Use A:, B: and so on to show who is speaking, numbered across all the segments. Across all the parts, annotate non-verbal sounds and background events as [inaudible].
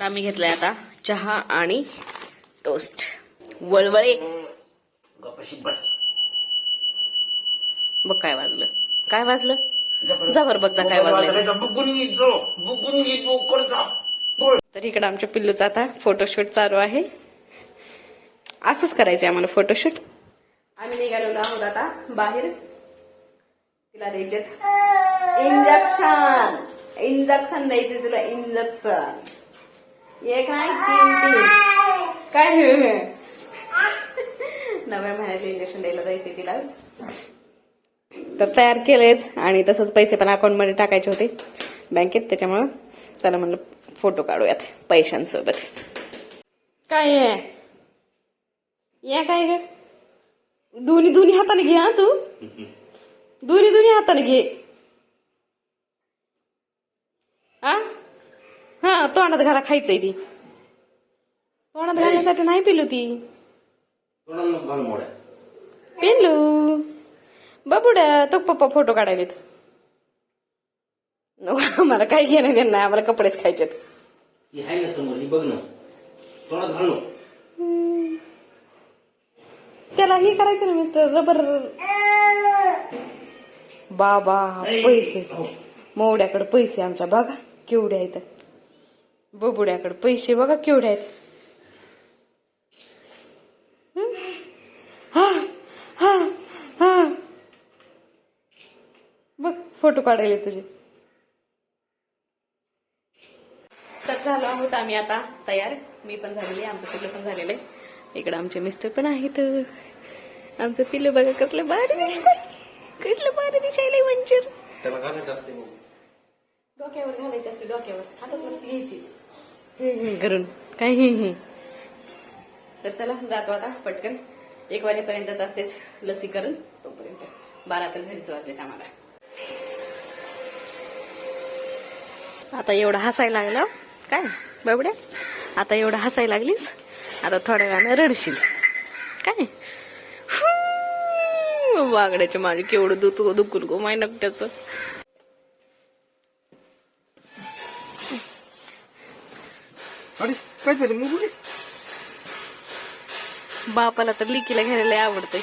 A: तर आम्ही घेतलाय आता चहा आणि टोस्ट. वळवळे. बघ काय वाजलं. काय वाजलं? जा बघता काय वाजलं तर इकडं आमच्या पिल्लूचा आता फोटोशूट चालू आहे. असंच करायचंय आम्हाला फोटोशूट आम्ही निघालेलो आहोत आता बाहेर. तिला द्यायचे इंजेक्शन. इंजेक्शन द्यायचे तुला इंजेक्शन. एक नाही तीन तीन. काय हे नव्या महिन्याचे इंजेक्शन द्यायला जायचे तिला तर तयार केलेच आणि तसंच पैसे पण अकाउंटमध्ये टाकायचे होते. बँकेत त्याच्यामुळं. चला म्हणलं फोटो काढूयात पैशांसोबत. काय या काय ग दोन्ही दोन्ही हाताने घे हा तू. दोन्ही दोन्ही हाताने घे. हा हा तोंडात घाला खायचंय ती. तोंडात घालण्यासाठी नाही पिलू ती. पिल्लू बाबुड्या तो पप्पा फोटो नको आम्हाला काही घेणं देणं नाही आम्हाला कपडेच खायचेत.
B: ही आहे ना समोर ही बघ ना. तोंडात घाल. ना
A: त्याला हे करायचं ना मिस्टर रबर बाबा पैसे. मोवड्याकडे पैसे आमच्या बघा केवढे आहेत. बबुड्याकडे. पैसे बघा केवढे आहेत. हं? हा? हा? हा? बघ फोटो काढायला तुझे. तर झालो आहोत आम्ही आता तयार. मी पण झालेली आमचं पिल्लू पण झालेलं आहे. इकडं आमचे मिस्टर पण आहेत. आमचं पिल्लू बघा कसलं भारी दिसतंय. कसलं भारी
B: असते बघ.
A: डोक्यावर घालायची असते डोक्यावर. हातात नसते घ्यायची. करून. काय तर चला जातो आता पटकन. एक वाजेपर्यंतच असते लसीकरण. तोपर्यंत बारा तर घरीच वाजलेत आम्हाला. आता एवढं हसायला लागलं. काय? बाबड्या? आता एवढं हसायला लागलीस? आता थोड्या वेळानं रडशील. काय? वागड्याच्या वागड्याचे माझे केवढं दुख दुखून गो माय नकट्याचं.
B: अरे काय झालं? मुगुडी
A: बापाला तर लिकीला घ्यायला आवडतंय.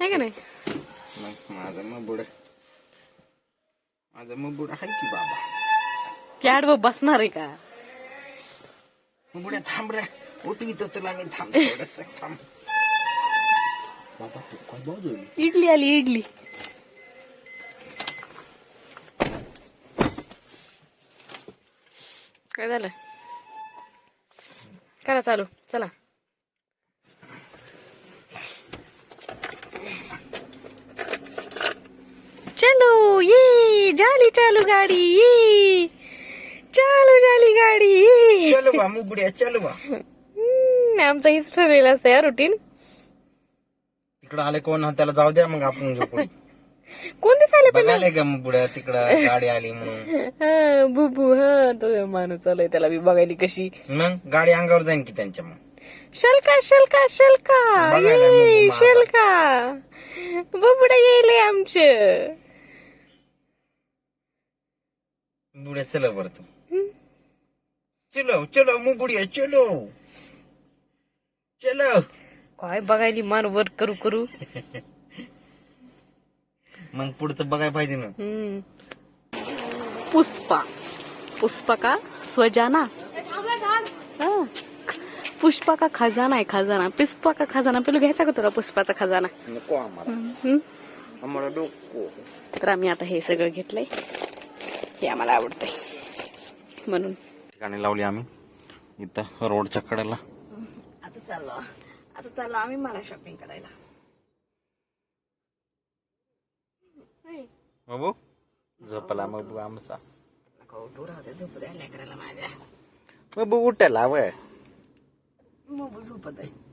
A: आहे का नाही?
B: माझा मग बुड माझा मग बुड आहे की बाबा?
A: ती आडवं बसणार आहे का?
B: मग बुड्या थांब रे. उठवी तर तुला मी थांब. [laughs] थोडस थांब. बाबा तू काय बाजूली
A: इडली आली इडली. काय झालं? करा चालू चला. चलो ये झाली चालू गाडी ये. चालू झाली गाडी ये.
B: चलो बा मुगड्या चलो बा.
A: हम्म, आमचं हीच ठरलेलं असतं या रुटीन
B: तिकडं आले कोण त्याला जाऊ द्या मग आपण झोपू
A: पण
B: बघायला का मग बुड्या तिकडं गाडी आली म्हणून. [laughs]
A: हा बुबू हा तो माणूस चालय त्याला मी बघायली कशी.
B: मग गाडी अंगावर जाईन की त्यांच्या मग.
A: शलका शलका शलका.
B: बघायला
A: ये
B: मग.
A: शलका. बुबडा येईल आमचं.
B: बुड्या चलो बरं तू. चलो चलो मुगुड्या चलो. चलो.
A: काय बघायली मान वर करू करू. [laughs]
B: मग पुढचं बघायला पाहिजे ना.
A: हम्म. पुष्पा. पुष्पा का? स्वजाना? हा. पुष्पा का खजाना आहे खजाना. पुष्पा का खजाना? पेलो घ्यायचा का तुला पुष्पाचा खजाना?
B: नको आम्हाला.
A: हम्म.
B: आम्हाला डोको.
A: तर आम्ही आता हे सगळं घेतलंय. हे आम्हाला आवडतंय. म्हणून.
B: ठिकाणी लावली आम्ही. इथं रोडच्या कडेला.
A: आता चाललो. आता चाललो आम्ही मला शॉपिंग करायला.
B: बाबू झोपला मग आमचा
A: उठू राहते झोपू द्या लेकराला माझ्या
B: बाबू उठायला वय
A: मग झोपत आहे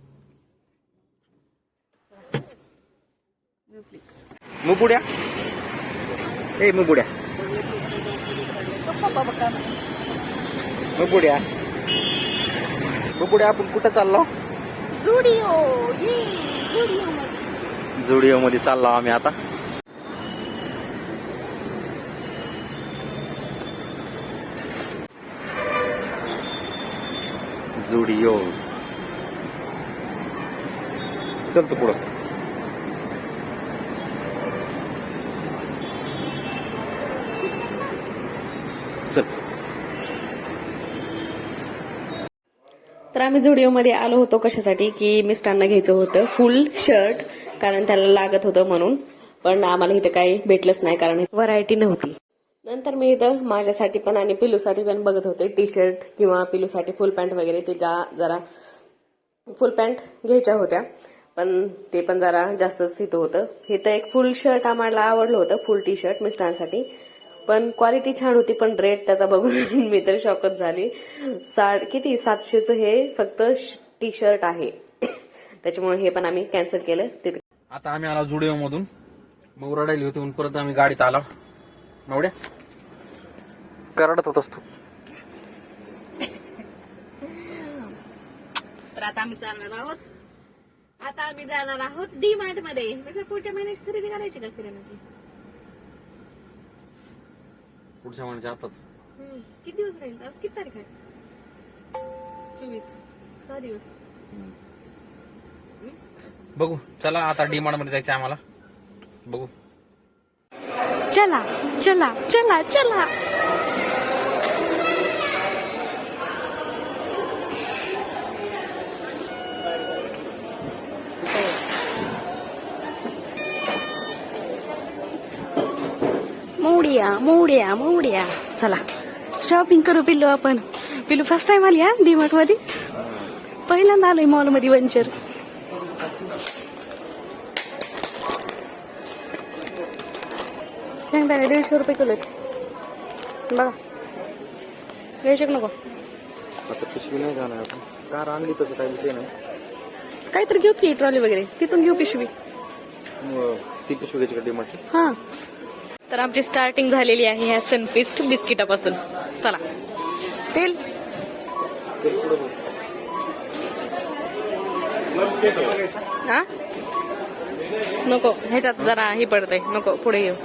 B: मुगुड्या ए मुगुड्या मुगुड्या मुगुड्या आपण कुठं चाललो
A: जुडिओ ये जुडिओ मध्ये
B: जुडिओ मध्ये चाललो आम्ही आता जुडिओ. चल पुढं. चल.
A: तर आम्ही झुडिओमध्ये आलो होतो कशासाठी? की मिस्टरांना घ्यायचं होतं फुल शर्ट कारण त्याला लागत होतं म्हणून. पण आम्हाला इथं काही भेटलंच नाही कारण व्हरायटी नव्हती. नंतर मी इथं माझ्यासाठी पण आणि पिलूसाठी पण बघत होते. टी शर्ट किंवा पिलूसाठी फुल पॅन्ट वगैरे तिला जरा फुल पॅन्ट घ्यायच्या होत्या. पण ते पण जरा जास्तच तिथं होतं. हे तर एक फुल शर्ट आम्हाला आवडलं होतं फुल टी शर्ट मिस्टरांसाठी. पण क्वालिटी छान होती पण रेट त्याचा बघून [laughs] मी तर शॉकच झाली. साड किती? सातशेचं हे फक्त टी शर्ट आहे. [coughs] त्याच्यामुळे हे पण आम्ही कॅन्सल केलं. तिथे
B: आता आम्ही आलो जुडिओ मधून मग रडायली होती म्हणून परत आम्ही गाडीत आलो. नवड्या. करडत होतास तू
A: तर आता आम्ही जाणार आहोत. आता आम्ही जाणार आहोत डी मार्टमध्ये. म्हणजे पुढच्या महिन्याची खरेदी करायची का किराणाची
B: पुढच्या महिन्याच्या आताच.
A: हम्म. किती दिवस राहील? आज किती तारीख आहे? चोवीस. सहा दिवस.
B: बघू. चला आता डीमार्टमध्ये जायचं आम्हाला. बघू.
A: चला चला चला चला. मोड्या मोड्या मोड्या. चला शॉपिंग करू पिल्लू आपण. पिल्लू फर्स्ट टाइम आली हा? डीमार्टमध्ये पहिल्यांदा आलोय मॉलमध्ये वंचर शेंगदाणे दीडशे रुपये किलो आहेत. बघा. घ्यायचे नको.
B: आता पिशवी नाही जाणार आपण कार आणली तसं काही विषय नाही.
A: काहीतरी घेऊ की ट्रॉली वगैरे. तिथून घेऊ पिशवी.
B: ती पिशवी घ्यायची का डीमार्टची
A: हा. तर आमची स्टार्टिंग झालेली आहे ह्या सनफिस्ट बिस्किटापासून. चला. तेल? हा? नको. ह्याच्यात जरा ही पडतंय. नको. पुढे येऊ.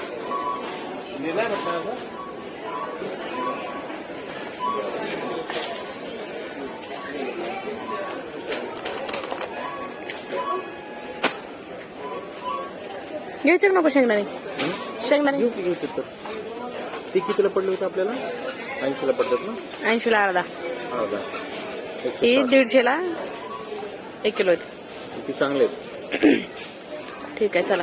A: घ्यायचे का नको शेंगदाणे. शेंगदाणे.
B: घेऊ की घ्यायची तर ती कितीला पडली होती आपल्याला? ऐंशीला पडतात ना?
A: ऐंशीला अर्धा.
B: हा का
A: ही दीडशेला एक किलो आहेत.
B: ती चांगले आहेत?
A: ठीक आहे चला.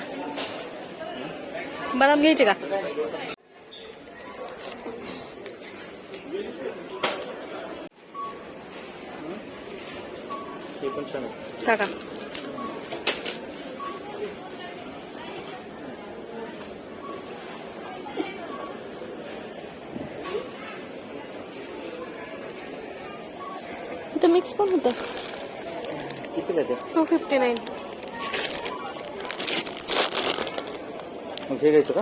A: बदाम घ्यायचे का? टाका इथं मिक्स पण होतं.
B: कितीला आहे ते?
A: टू फिफ्टी नाईन
B: हे घ्यायचं का?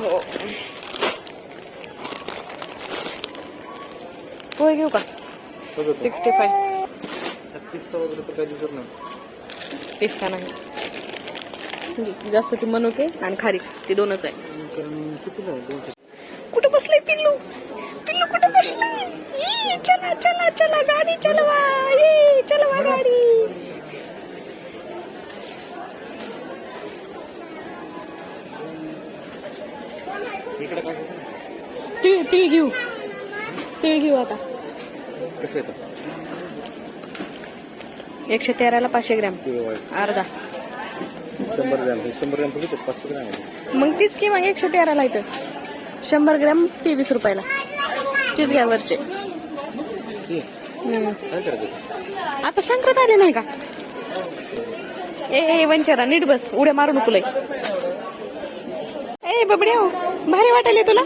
A: हो. पोहे घेऊ का? सिक्स्टी फाय
B: पिस्ता वगैरे तर काही दिसत नाही.
A: पिस्ता नाही. जास्त ती मनोके आणि खारी ती दोनच आहे. कुठं बसलंय पिल्लू? पिल्लू कुठं बसलंय? चला चला चला गाडी चलवा. ई, चलवा गाडी. घेऊ. तिळ घेऊ आता.
B: कसं येतं
A: एकशे तेराला पाचशे ग्रॅम. अर्धा.
B: शंभर ग्रॅम शंभर ग्रॅम पाचशे ग्रॅम
A: मग तीच किंवा एकशे तेराला इथं. शंभर ग्रॅम तेवीस रुपयाला. तीच घ्या वरचे. आता संक्रांत आले नाही का? ए ए वंचरा नीट बस. उड्या मारू नको लय ए बबड्या हो, भारी वाटायले तुला.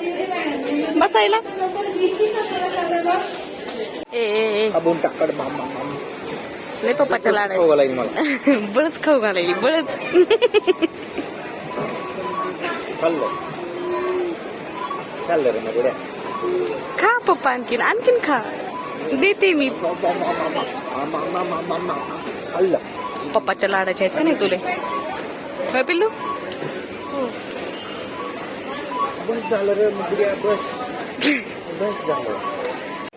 A: बसायला. ए ए ए. लय पप्पाच्या लाड [laughs] बळच खाऊ घालायली बळच. खा पप्पा आणखीन आणखीन खा. देते मी. पप्पाच्या लाडाचे आहेस का नाही तुले? होय पिल्लू?
B: बस झालं रे बस झालं.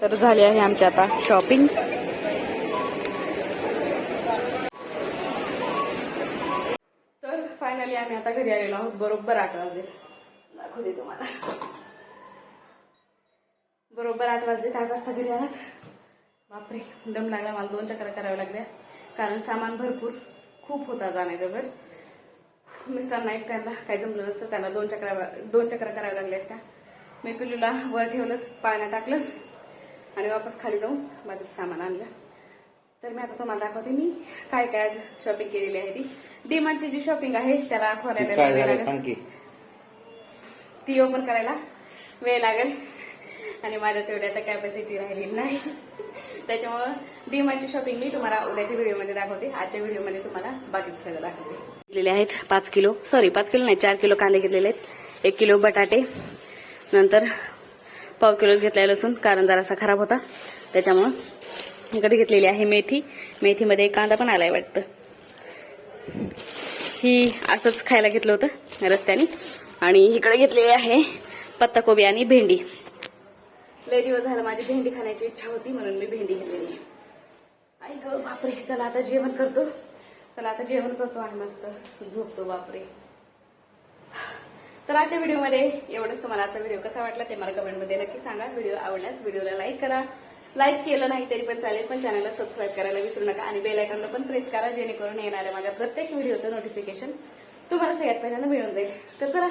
A: तर झाली आहे आमची आता शॉपिंग तर फायनली आम्ही आता घरी आलेलो आहोत बरोबर आठ वाजले. दाखवते तुम्हाला. बरोबर आठ वाजले आठ वाजता घरी आलात? बापरे दम लागला मला दोन चक्र कराव्या लागल्या. कारण सामान भरपूर खूप होता जाण्याजवळ. मिस्टरांना एक त्यांना काय जमलं नसतं त्यांना दोन चक्रा दोन चक्र कराव्या लागल्या असत्या. मी पिल्लूला वर ठेवलंच पाण्यात टाकलं आणि वापस खाली जाऊन माझं सामान आणलं. तर मी आता तुम्हाला दाखवते मी काय काय आज शॉपिंग केलेली आहे ती. डिमांडची जी शॉपिंग आहे त्याला खोलायला
B: काय
A: वेळ
B: झालं
A: लागेल.
B: सांग की.
A: ती ओपन करायला वेळ लागेल. आणि माझ्या तेवढी आता कॅपॅसिटी राहिलेली नाही. त्याच्यामुळं डीमार्टची शॉपिंग मी तुम्हाला उद्याच्या व्हिडिओमध्ये दाखवते. आजच्या व्हिडिओमध्ये तुम्हाला बाकीचं सगळं दाखवते. घेतलेले आहेत पाच किलो. सॉरी पाच किलो नाही चार किलो कांदे घेतलेले आहेत. एक किलो बटाटे. नंतर पाव किलो घेतलेला लसूण. कारण जरासा खराब होता. त्याच्यामुळं इकडे घेतलेली आहे मेथी. मेथीमध्ये कांदा पण आलाय वाटतं. ही असंच खायला घेतलं होतं रस्त्याने. आणि इकडे घेतलेली आहे पत्ताकोबी आणि भेंडी. लय दिवस झालं माझी भेंडी खाण्याची इच्छा होती म्हणून मी भेंडी घेतलेली आहे. आई ग बापरे चला आता जेवण करतो. चला आता जेवण करतो आणि मस्त झोपतो बापरे. तर आजच्या व्हिडिओमध्ये एवढंच. तुम्हाला आजचा व्हिडिओ कसा वाटला ते मला कमेंटमध्ये नक्की सांगा. व्हिडिओ आवडल्यास व्हिडिओला लाईक करा. लाईक केलं नाही तरी पण चालेल पण चॅनलला सबस्क्राईब करायला विसरू नका. आणि बेल आयकॉनला पण प्रेस करा जेणेकरून येणाऱ्या माझ्या प्रत्येक व्हिडिओचं नोटिफिकेशन तुम्हाला सगळ्यात पहिल्यांदा मिळून जाईल. तर चला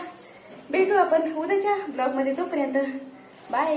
A: भेटू आपण उद्याच्या ब्लॉगमध्ये तोपर्यंत. बाय